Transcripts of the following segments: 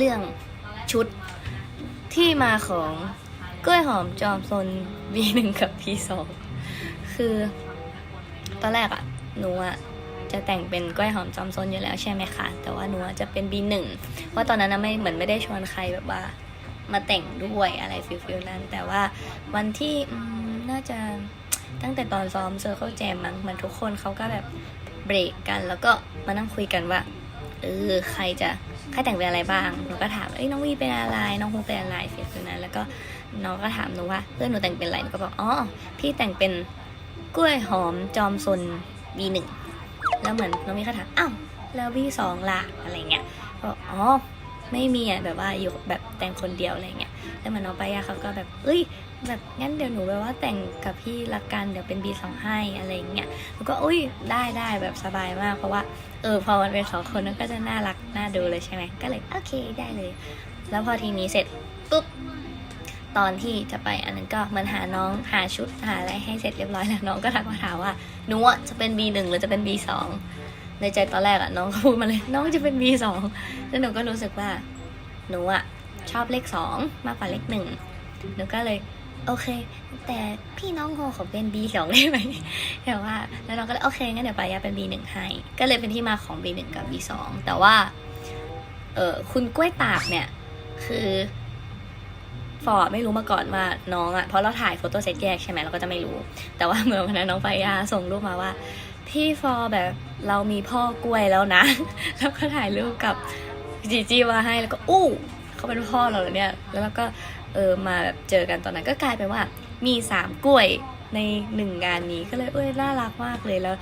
เรื่องชุดที่มาของกล้วยหอมจอมซน V1 กับ V2 คือ ตอนแรกอะหนูอะจะแต่งเป็นกล้วยหอมจอมซนอยู่แล้วใช่ไหมคะแต่ว่าหนูจะเป็น B1 เพราะตอนนั้นนะไม่เหมือนไม่ได้ชวนใครแบบว่ามาแต่งด้วยอะไรฟิลฟิลนั้น แต่ว่าวันที่น่าจะตั้งแต่ตอนซ้อมเซอร์เคิลแจมมั้งเหมันทุกคนเขาก็แบบเบรกกัน แล้วก็มานั่งคุยกันว่าเออใครจะ ใครแต่งเป็นอะไรบ้าง หนูก็ถาม เอ้ยน้องวีเป็นอะไร น้องคงเป็นอะไรฟิลฟิลนั้น แล้วก็น้องก็ถามหนูว่าเพื่อนหนูแต่งเป็นอะไร หนูก็บอก อ๋อ พี่แต่งเป็นกล้วยหอมจอมซนวีหนึ่งแล้วเหมือนน้องมีก็ถาม อ้าว แล้ววีสองล่ะ อะไรเงี้ยบอกอ๋อ ไม่มีอะแบบว่าอยู่แบบแต่งคนเดียวอะไรเงี้ยแล้วเหมันน้องปายาเขาก็แบบเอ้ยแบบงั้นเดี๋ยวหนูแบบว่าแต่งกับพี่ละกันเดี๋ยวเป็นบีสองให้อะไรเงี้ยหนูก็อุ้ยได้ได้แบบสบายมาก เพราะว่าเออพอมันเป็นสองคนนั้นก็จะน่ารักน่าดูเลยใช่ไหมก็เลยโอเคได้เลย แล้วพอทีนี้เสร็จปุ๊บตอนที่จะไปอันนั้นก็มันหาน้องหาชุดหาอะไรให้เสร็จเรียบร้อยแล้วน้องก็ทักมาถามว่าหนูจะเป็น B1 หรือจะเป็น B2 ในใจตอนแรกอะน้องก็พูดมาเลย น้องจะเป็น B2 แล้วหนูก็รู้สึกว่าหนูอะชอบเลขสองมากกว่าเลขหนึ่งหนูก็เลยโอเค แต่พี่น้องโฮขอเป็น B2 ได้ไหมแต่ว่าแล้วน้องก็เลยโอเคงั้นเดี๋ยวปายาเป็น B1 ให้ก็เลยเป็นที่มาของ B1 กับ B2 แต่ว่าเออคุณกล้วยตากเนี่ย คือฟอร์ดไม่รู้มาก่อนว่าน้องอะเพราะเราถ่ายโฟโต้เซตแยกใช่ไหมเราก็จะไม่รู้ แต่ว่าเหมือนวันนั้นน้องปายาส่งรูปมาว่า พี่ฟอร์แบบ เรามีพ่อกล้วยแล้วนะ แล้วก็ถ่ายรูปกับจีจีมาให้แล้วก็อู้เขาเป็นพ่อเราเหรอเนี่ยแล้วเราก็เออมาแบบเจอกันตอนนั้นก็กลายเป็นว่ามีสามกล้วยในหนึ่งงานนี้ก็เลยเอ้ยน่ารักมากเลยแล้ว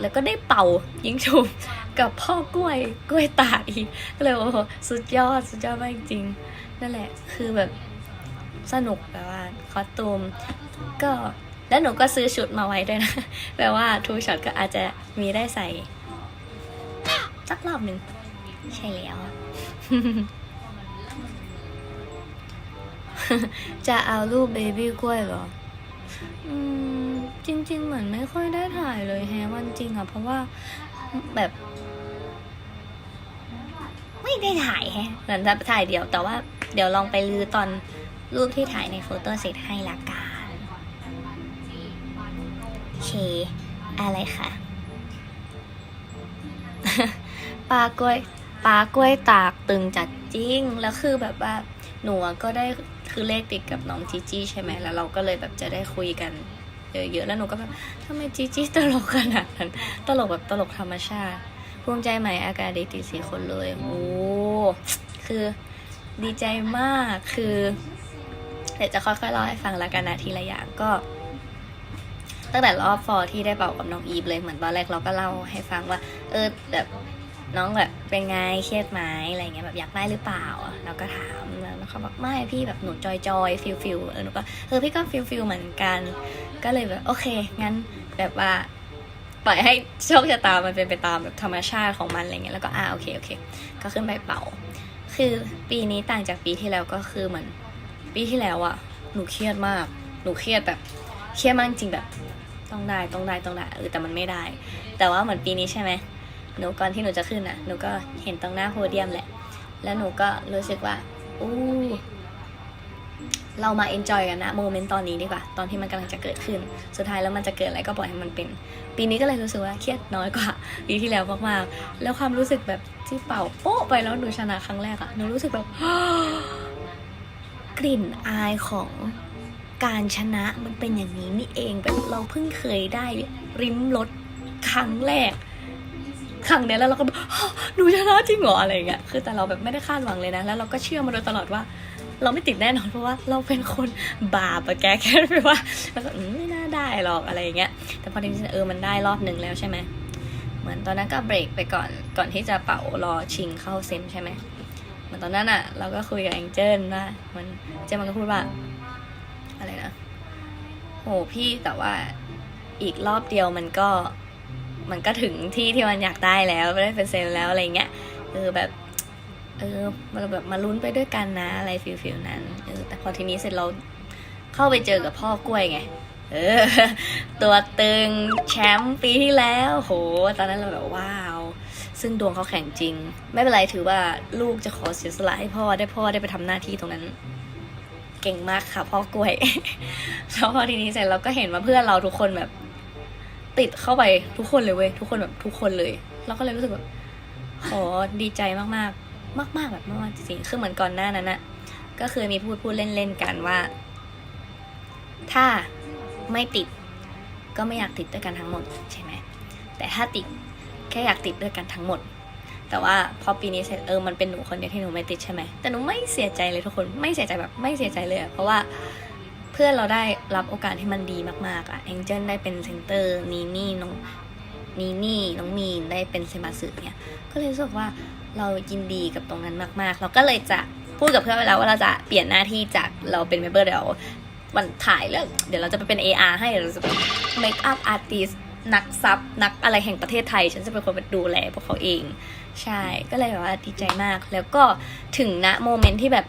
แล้วก็ได้เป่ายิงฉุบกับพ่อกล้วยกล้วยตาอีกก็เลยโอ้โหสุดยอดสุดยอดมากจริงๆนั่นแหละคือแบบสนุกแบบว่าคอสตูมก็ แล้วหนูก็ซื้อชุดมาไว้ด้วยนะแปลว่าทูช็อตก็อาจจะมีได้ใส่สักรอบหนึ่งใช่แล้ว จะเอารูปเบบี้กล้วยเหรอ อืม จริง ๆ เหมือนไม่ค่อยได้ถ่ายเลยแฮวันจริงอะเพราะว่าแบบ ไม่ได้ถ่ายแฮะเหมือนจะถ่ายเดียวแต่ว่าเดี๋ยวลองไปลือตอนรูปที่ถ่ายในโฟโต้เซตให้ละกัน เคอะไรคะปลากล้วยปลากล้วยตากตึงจัดจริง แล้วคือแบบว่าหนูก็ได้คือเลขติดกับน้องจีจี้ใช่ไหมแล้วเราก็เลยแบบจะได้คุยกันเยอะๆแล้วหนูก็แบบทำไมจีจี้ตลกขนาดนั้น ตลกแบบตลกธรรมชาติภูมิใจไหมอากาศดีติดสี่คนเลยโอ้คือดีใจมากคือ เดี๋ยวจะค่อยๆเล่าให้ฟังละกันนะทีละอย่างก็ ตั้งแต่รอบฟอร์ที่ได้เป่ากับน้องอีฟเลยเหมือนตอนแรกเราก็เล่าให้ฟังว่า เออแบบน้องแบบเป็นไงเครียดไหมอะไรเงี้ยแบบอยากได้หรือเปล่าเราก็ถามแล้วเขาบอกไม่พี่แบบหนูจอยจอยฟิลฟิลเออหนูก็เออพี่ก็ฟิลฟิลเหมือนกัน ก็เลยแบบโอเค งั้นแบบว่าปล่อยให้โชคชะตามันเป็นไปตามแบบธรรมชาติของมันอะไรเงี้ยแล้วก็อ่าโอเคโอเค ก็ขึ้นไปเป่า คือปีนี้ต่างจากปีที่แล้วก็คือเหมือนปีที่แล้วอะหนูเครียดมาก หนูเครียดแบบเครียดมากจริงแบบ ต้องได้ต้องได้ต้องได้เออแต่มันไม่ได้ แต่ว่าเหมือนปีนี้ใช่ไหมหนูก่อนที่หนูจะขึ้นอะหนูก็เห็นตรงหน้าโพเดียมแหละ แล้วหนูก็รู้สึกว่าอู้เรามาเอนจอยกันนะโมเมนต์ตอนนี้ดีกว่า ตอนที่มันกำลังจะเกิดขึ้น สุดท้ายแล้วมันจะเกิดอะไรก็ปล่อยให้มันเป็น ปีนี้ก็เลยรู้สึกว่าเครียดน้อยกว่าปีที่แล้วมากๆ แล้วความรู้สึกแบบที่เป่าโป๊ะไปแล้วหนูชนะครั้งแรกอะหนูรู้สึกแบบกลิ่นอายของ การชนะมันเป็นอย่างนี้นี่เองแบบเราเพิ่งเคยได้ริมรสครั้งแรก ครั้งนี้แล้วเราก็แบบหนูชนะจริงเหรออะไรเงี้ยคือแต่เราแบบไม่ได้คาดหวังเลยนะ แล้วเราก็เชื่อมาโดยตลอดว่า เราไม่ติดแน่นอนเพราะว่าเราเป็นคนบาปอะแกแค่ไปว่าแล้วก็อืมไม่น่าได้หรอกอะไรเงี้ยแต่พอจริงๆเออมันได้รอบหนึ่งแล้วใช่ไหมเหมือนตอนนั้นก็เบรกไปก่อนก่อนที่จะเป่ารอชิงเข้าเซมใช่ไหมเหมือนตอนนั้นอะเราก็คุยกับแองเจิลว่ามันเจมันก็พูดว่า โหพี่แต่ว่าอีกรอบเดียวมันก็มันก็ถึงที่ที่มันอยากได้แล้วไได้เป็นเซลล์แล้วอะไรเงี้ยเออแบบเออมันแบบมาลุ้นไปด้วยกันนะอะไรฟิลฟิลนั้นเออแต่พอทีนี้เสร็จเราเข้าไปเจอกับพ่อกล้วยไงเออ ตัวตึงแชมป์ปีที่แล้ว โห ตอนนั้นเราแบบว้าว ซึ่งดวงเขาแข็งจริง ไม่เป็นไรถือว่าลูกจะขอเสียสละให้พ่อได้พ่อได้ไปทำหน้าที่ตรงนั้น เก่งมากค่ะพ่อกล้วย แล้วพอทีนี้เสร็จเราก็เห็นว่าเพื่อนเราทุกคนแบบ ติดเข้าไปทุกคนเลยเว้ยทุกคนแบบทุกคนเลย เราก็เลยรู้สึกแบบขอดีใจมากๆมากๆแบบมากๆจริงๆคือเหมือนก่อนหน้านั้นนะก็คือมีพูดพูดเล่นๆกันว่า ถ้าไม่ติดก็ไม่อยากติดด้วยกันทั้งหมดใช่ไหมแต่ถ้าติดแค่อยากติดด้วยกันทั้งหมด แต่ว่าพอปีนี้เออมันเป็นหนูคนเดียวที่หนูไม่ติดใช่ไหมแต่หนูไม่เสียใจเลยทุกคนไม่เสียใจแบบไม่เสียใจเลยเพราะว่าเพื่อนเราได้รับโอกาสที่มันดีมากๆอะแองเจิลได้เป็นเซนเตอร์นีนี่น้องนีนี่น้องมีนได้เป็นเซมาสึเนี่ยก็เลยรู้สึกว่าเรายินดีกับตรงนั้นมากๆ เราก็เลยจะพูดกับเพื่อนไปแล้วว่าเราจะเปลี่ยนหน้าที่จากเราเป็นเมมเบอร์เดี๋ยววันถ่ายแล้วเดี๋ยวเราจะไปเป็น AR ให้เดี๋ยวเราจะเป็น make up artist นักซับนักอะไรแห่งประเทศไทย ฉันจะเป็นคนไปดูแลพวกเขาเอง ใช่ก็เลยแบบว่าดีใจมาก แล้วก็ถึงณโมเมนต์ที่แบบ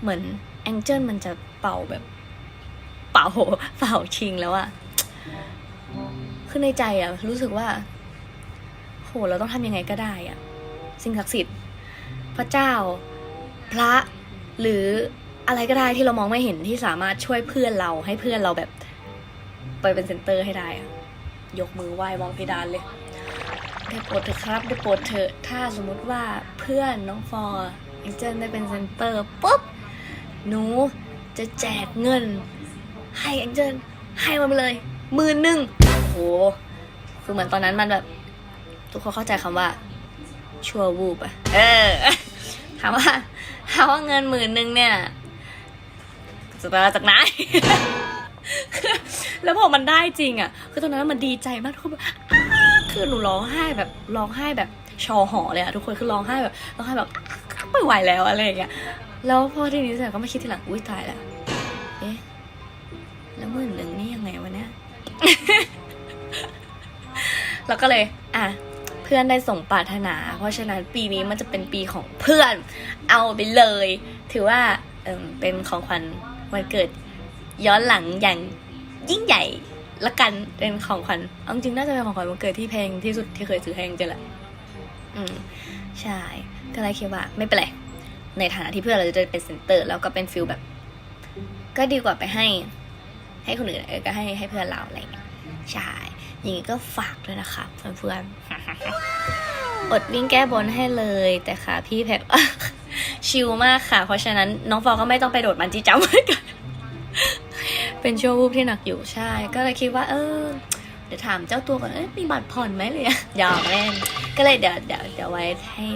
เหมือนแองเจิลมันจะเป่าแบบ เป่าเป่าชิงแล้วอะคือในใจอะรู้สึกว่า โหเราต้องทำยังไงก็ได้อะสิ่งศักดิ์สิทธิ์พระเจ้า พระหรืออะไรก็ได้ที่เรามองไม่เห็นที่สามารถช่วยเพื่อนเราให้เพื่อนเราแบบ ไปเป็นเซนเตอร์ให้ได้อะ ยกมือไหว้มองเพดานเลยได้โปรดเถอะครับได้โปรดเถอะถ้าสมมุติว่าเพื่อนน้องฟอร์แองเจิลได้เป็นเซนเตอร์ปุ๊บหนูจะแจกเงิน ให้แองเจิลให้มันไปเลยหมื่นหนึ่งโอ้โหคือเหมือนตอนนั้นมันแบบ ทุกคนเข้าใจคำว่า ชัววูบอะเออถามว่าถามว่าเงินหมื่นหนึ่งเนี่ยจะมาจากไหนแล้วพอมันได้จริงอะ คือตอนนั้นมันดีใจมากทุกคนคือหนูร้องไห้แบบร้องไห้แบบชอหอเลยอะทุกคนคือร้องไห้แบบร้องไห้แบบไม่ไหวแล้วอะไรอย่างเงี้ยแล้วพอทีนี้เสร็จก็มาคิดทีหลังอุ้ยตายแล้วเอ๊ะแล้วหมื่นหนึ่งนี่ยังไงวะเนี่ยแล้วก็เลยอะเพื่อนได้ส่งปรารถนา เพราะฉะนั้นปีนี้มันจะเป็นปีของเพื่อน เอาไปเลย ถือว่าเอมเป็นของขวัญวันเกิดย้อนหลังอย่างยิ่งใหญ่ ละกันเป็นของขวัญเอาจริงๆน่าจะเป็นของขวัญวันเกิดที่แพงที่สุดที่เคยซื้อให้จริงแหละอืมใช่ก็เลยคิดว่าไม่เป็นไรในฐานะที่เพื่อนเราจะเป็นเซนเตอร์ แล้วก็เป็นฟิลแบบ ก็ดีกว่าไปให้ ให้คนอื่นก็ให้ให้เพื่อนเราอะไรอย่างเงี้ยใช่อย่างนี้ก็ฝากด้วยนะคะเพื่อนๆอดวิ่งแก้บนให้เลย แต่ค่ะพี่แพบชิลมากค่ะ เพราะฉะนั้นน้องฟอก็ไม่ต้องไปโดดมันจีจัมป์เหมือนกัน เป็นช่วงวูบที่หนักอยู่ใช่ ก็เลยคิดว่า เออเดี๋ยวถามเจ้าตัวก่อนเอ้ยมีบัตรผ่อนไหมเลยอะหยอกเล่น ก็เลยเดี๋ยวเดี๋ยวเดี๋ยวไว้ให้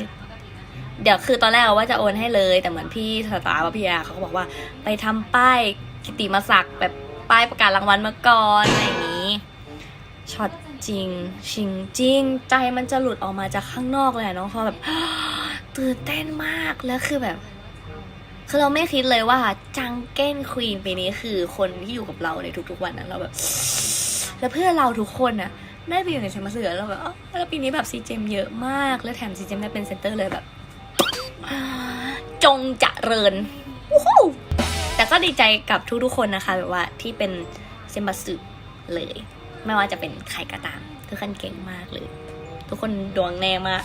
เดี๋ยวคือตอนแรกว่าจะโอนให้เลย แต่เหมือนพี่สตาร์พี่อาเขาก็บอกว่า ไปทำป้ายกิติมศักดิ์แบบป้ายประกาศรางวัลมาก่อนอะไรอย่างนี้ช็อตจริงชิงจริง ใจมันจะหลุดออกมาจากข้างนอกเลยอะน้องพอแบบตื่นเต้นมากแล้วคือแบบ คือเราไม่คิดเลยว่าจังเก้นควีนปีนี้คือคนที่อยู่กับเราในทุกๆวันนะเราแบบ แล้วเพื่อเราทุกคนน่ะได้ไปอยู่ในเซมาเสือเราแบบแล้วปีนี้แบบซีเจมเยอะมาก แล้วแถมซีเจมได้เป็นเซนเตอร์เลยแบบ จงจะเริญแต่ก็ดีใจกับทุกๆคนนะคะ แบบว่าที่เป็นเซมาสึเลย ไม่ว่าจะเป็นใครก็ตาม ทุกคนเก่งมากเลย ทุกคนดวงแน่มาก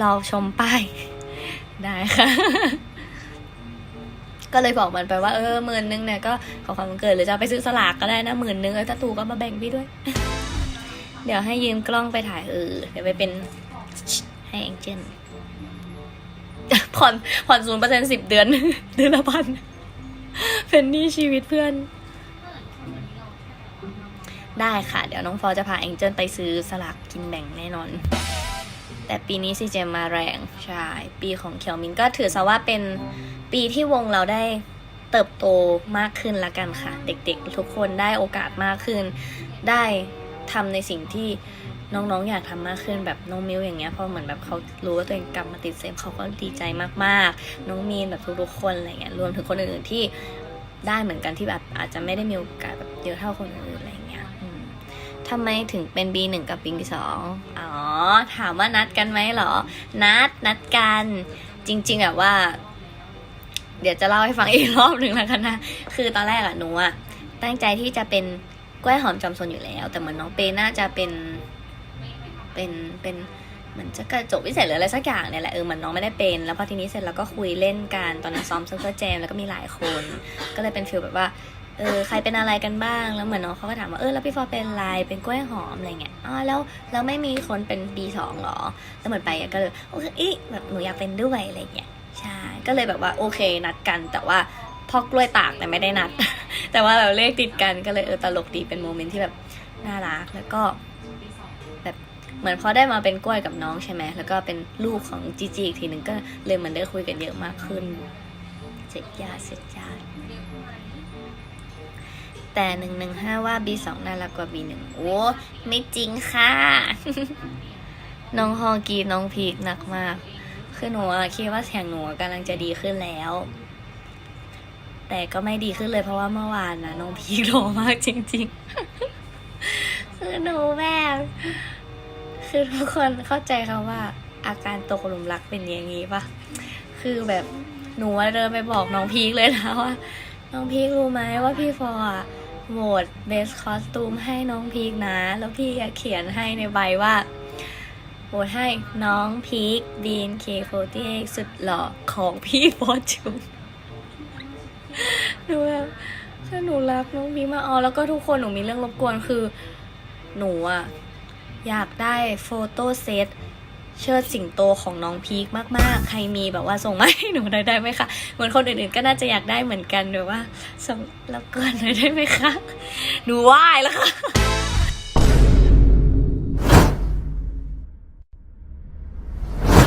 เราชมป้าย ได้ค่ะ ก็เลยบอกมันไปว่าเออหมื่นนึงเนี่ยก็ขอความวันเกิดหรือจะไปซื้อสลากก็ได้นะหมื่นนึงเออถ้าถูกก็มาแบ่งพี่ด้วย เดี๋ยวให้ยืมกล้องไปถ่ายเออเดี๋ยวไปเป็นให้แองเจิลผ่อนผ่อนศูนย์เปอร์เซ็นสิบเดือน เดือนละพันเป็นหนี้ชีวิตเพื่อน ได้ค่ะ เดี๋ยวน้องฟอจะพาแองเจิลไปซื้อสลากกินแบ่งแน่นอน แต่ปีนี้ซีเจมาแรงใช่ปีของเคียวมินก็ถือซะว่าเป็นปีที่วงเราได้เติบโตมากขึ้นละกันค่ะ เด็กๆ ทุกคนได้โอกาสมากขึ้น ได้ทำในสิ่งที่น้องๆ อยากทำมากขึ้นแบบน้องมิวอย่างเงี้ยพอเหมือนแบบเขารู้ว่าตัวเองกลับมาติดเซมเขาก็ดีใจมากๆ น้องมีนแบบทุกๆคนอะไรเงี้ยรวมถึงคนอื่นๆที่ได้เหมือนกันที่แบบอาจจะไม่ได้มีโอกาสแบบเยอะเท่าคนอื่นอะไรเงี้ย ทำไมถึงเป็น B1 กับ B2 อ๋อ ถามว่านัดกันไหมเหรอ นัด นัดกัน จริง ๆอะว่า เดี๋ยวจะเล่าให้ฟังอีกรอบหนึ่งแล้วกันนะ คือตอนแรกอะหนูอะตั้งใจที่จะเป็นกล้วยหอมจอมซนอยู่แล้ว แต่เหมือนน้องเปน่าจะเป็น เป็น เป็นเหมือนจะกระจกวิเศษหรืออะไรสักอย่างเนี่ยแหละเออเหมือนน้องไม่ได้เป็น แล้วพอทีนี้เสร็จแล้วก็คุยเล่นกันตอนนั้นซ้อมซอร์เฟอร์แจมแล้วก็มีหลายคน ก็เลยเป็นฟีลแบบว่า เออใครเป็นอะไรกันบ้างแล้วเหมือนน้องเขาก็ถามว่าเออแล้วพี่ฟอเป็นอะไรเป็นกล้วยหอมอะไรเงี้ยอ๋อแล้วแล้วไม่มีคนเป็น B2 หรอแล้วเหมือนไปก็เลยโอเคอีแบบหนูอยากเป็นด้วยอะไรเงี้ยใช่ก็เลยแบบว่าโอเคนัดกัน แต่ว่าพอกล้วยตากแต่ไม่ได้นัด แต่ว่าเราเลขติดกันก็เลยเออตลกดีเป็นโมเมนต์ที่แบบน่ารักแล้วก็แบบเหมือนพอได้มาเป็นกล้วยกับน้องใช่ไหมแล้วก็เป็นลูกของจีจีอีกทีหนึ่งก็เลยเหมือนได้คุยกันเยอะมากขึ้นเจ็ดยาเสร็จยา แต่หนึ่งหนึ่งห้าว่า B สองน่ารักกว่า B หนึ่งโอ้ไม่จริงค่ะ น้องฮอกีน้องพีกหนักมาก คือหนูคิดว่าเสียงหนูกำลังจะดีขึ้นแล้ว แต่ก็ไม่ดีขึ้นเลยเพราะว่าเมื่อวานนะน้องพีกโลมากจริง ๆ คือหนูแบบคือทุกคนเข้าใจคำว่า อาการตกหลุมรักเป็นอย่างนี้ปะคือแบบหนูเดินไปบอกน้องพีคเลยนะว่าน้องพีครู้ไหมว่าพี่ฟอร์อะ โหวตเบสคอสตูมให้น้องพีคนะ แล้วพี่อะเขียนให้ในใบว่าโหวตให้น้องพีคบีนเคโฟตีสุดหล่อของพี่ฟอร์จูนหนูแบบคือหนูรักน้องพีคมาอ๋อแล้วก็ทุกคนหนูมีเรื่องรบกวนคือ หนูอะอยากได้โฟโต้เซต เชิดสิงโตของน้องพีคมากๆ ใครมีแบบว่าส่งมาให้หนูหน่อยได้ไหมคะ เหมือนคนอื่นๆก็น่าจะอยากได้เหมือนกันหรือว่าส่งรับก่อนหน่อยได้ไหมคะ หนูไหว้แล้วค่ะ